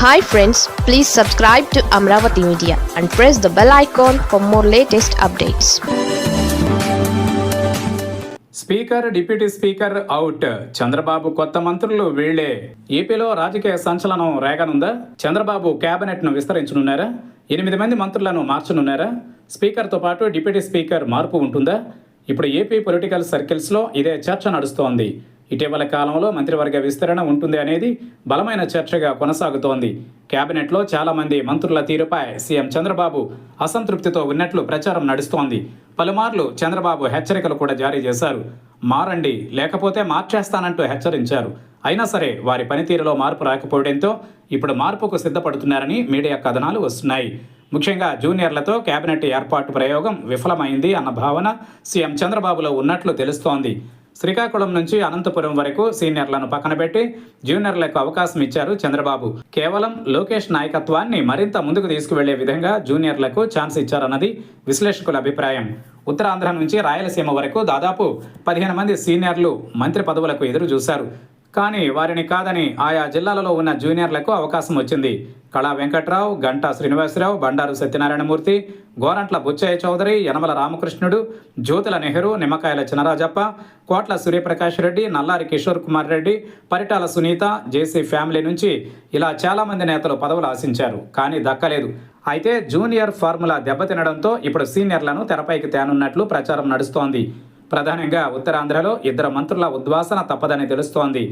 Hi friends please subscribe to Amaravati media and press the bell icon for more latest updates speaker deputy speaker out Chandrababu కొత్త మంత్రులు వీళ్ళే ఏపీలో రాజకీయ సంచలనం రేగనుందా? చంద్రబాబు కేబినెట్ను విస్తరించనున్నారా? ఎనిమిది మంది మంత్రులను మార్చనున్నారా? స్పీకర్తో పాటు డిప్యూటీ స్పీకర్ మార్పు ఉంటుందా? ఇప్పుడు ఏపీ పొలిటికల్ సర్కిల్స్లో ఇదే చర్చ నడుస్తోంది. ఇటీవల కాలంలో మంత్రివర్గ విస్తరణ ఉంటుంది అనేది బలమైన చర్చగా కొనసాగుతోంది. కేబినెట్లో చాలామంది మంత్రుల తీరుపై సీఎం చంద్రబాబు అసంతృప్తితో ఉన్నట్లు ప్రచారం నడుస్తోంది. పలుమార్లు చంద్రబాబు హెచ్చరికలు కూడా జారీ చేశారు. మారండి లేకపోతే మార్చేస్తానంటూ హెచ్చరించారు. అయినా సరే వారి పనితీరులో మార్పు రాకపోవడంతో ఇప్పుడు మార్పుకు సిద్ధపడుతున్నారని మీడియా కథనాలు వస్తున్నాయి. ముఖ్యంగా జూనియర్లతో కేబినెట్ ఏర్పాటు ప్రయోగం విఫలమైంది అన్న భావన సీఎం చంద్రబాబులో ఉన్నట్లు తెలుస్తోంది. శ్రీకాకుళం నుంచి అనంతపురం వరకు సీనియర్లను పక్కన పెట్టి జూనియర్లకు అవకాశం ఇచ్చారు చంద్రబాబు. కేవలం లోకేష్ నాయకత్వాన్ని మరింత ముందుకు తీసుకువెళ్ళే విధంగా జూనియర్లకు ఛాన్స్ ఇచ్చారన్నది విశ్లేషకుల అభిప్రాయం. ఉత్తరాంధ్ర నుంచి రాయలసీమ వరకు దాదాపు పదిహేను మంది సీనియర్లు మంత్రి పదవులకు ఎదురు చూశారు కానీ వారిని కాదని ఆయా జిల్లాలలో ఉన్న జూనియర్లకు అవకాశం వచ్చింది. కళా వెంకట్రావు గంటా శ్రీనివాసరావు బండారు సత్యనారాయణమూర్తి గోరంట్ల బుచ్చయ్య చౌదరి యనమల రామకృష్ణుడు జ్యోతుల నెహ్రూ నిమ్మకాయల చినరాజప్ప కోట్ల సూర్యప్రకాష్ రెడ్డి నల్లారి కిషోర్ కుమార్ రెడ్డి పరిటాల సునీత జేసీ ఫ్యామిలీ నుంచి ఇలా చాలామంది నేతలు పదవులు ఆశించారు కానీ దక్కలేదు. అయితే జూనియర్ ఫార్ములా దెబ్బతినడంతో ఇప్పుడు సీనియర్లను తెరపైకి తేనున్నట్లు ప్రచారం నడుస్తోంది. ప్రధానంగా ఉత్తరాంధ్రలో ఇద్దరు మంత్రుల ఉద్వాసన తప్పదని తెలుస్తోంది.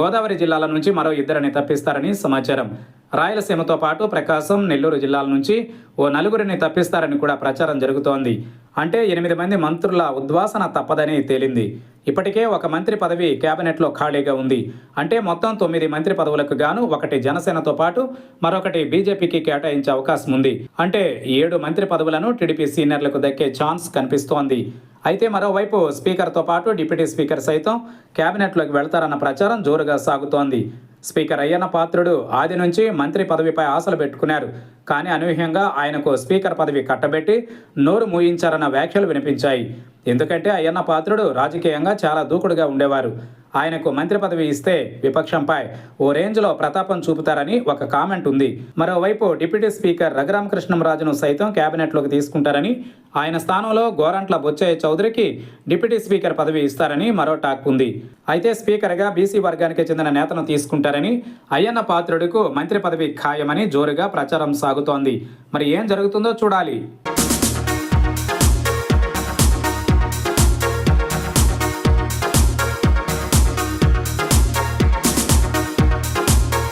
గోదావరి జిల్లాల నుంచి మరో ఇద్దరిని తప్పిస్తారని సమాచారం. రాయలసీమతో పాటు ప్రకాశం నెల్లూరు జిల్లాల నుంచి ఓ నలుగురిని తప్పిస్తారని కూడా ప్రచారం జరుగుతోంది. అంటే ఎనిమిది మంది మంత్రుల ఉద్వాసన తప్పదని తేలింది. ఇప్పటికే ఒక మంత్రి పదవి కేబినెట్లో ఖాళీగా ఉంది. అంటే మొత్తం తొమ్మిది మంత్రి పదవులకు గాను ఒకటి జనసేనతో పాటు మరొకటి బీజేపీకి కేటాయించే అవకాశం ఉంది. అంటే ఏడు మంత్రి పదవులను టీడీపీ సీనియర్లకు దక్కే ఛాన్స్ కనిపిస్తోంది. అయితే మరోవైపు స్పీకర్తో పాటు డిప్యూటీ స్పీకర్ సైతం కేబినెట్లోకి వెళ్తారన్న ప్రచారం జోరుగా సాగుతోంది. స్పీకర్ అయ్యన్న పాత్రుడు ఆది నుంచి మంత్రి పదవిపై ఆశలు పెట్టుకున్నారు. కానీ అనూహ్యంగా ఆయనకు స్పీకర్ పదవి కట్టబెట్టి నోరు మూయించారన్న వ్యాఖ్యలు వినిపించాయి. ఎందుకంటే అయ్యన్న పాత్రుడు రాజకీయంగా చాలా దూకుడుగా ఉండేవారు. ఆయనకు మంత్రి పదవి ఇస్తే విపక్షంపై ఓ రేంజ్లో ప్రతాపం చూపుతారని ఒక కామెంట్ ఉంది. మరోవైపు డిప్యూటీ స్పీకర్ రఘురామకృష్ణంరాజును సైతం కేబినెట్లోకి తీసుకుంటారని ఆయన స్థానంలో గోరంట్ల బొచ్చయ్య చౌదరికి డిప్యూటీ స్పీకర్ పదవి ఇస్తారని మరో టాక్ ఉంది. అయితే స్పీకర్గా బీసీ వర్గానికి చెందిన నేతను తీసుకుంటారని అయ్యన్న పాత్రుడుకు మంత్రి పదవి ఖాయమని జోరుగా ప్రచారం సాగుతోంది. మరి ఏం జరుగుతుందో చూడాలి.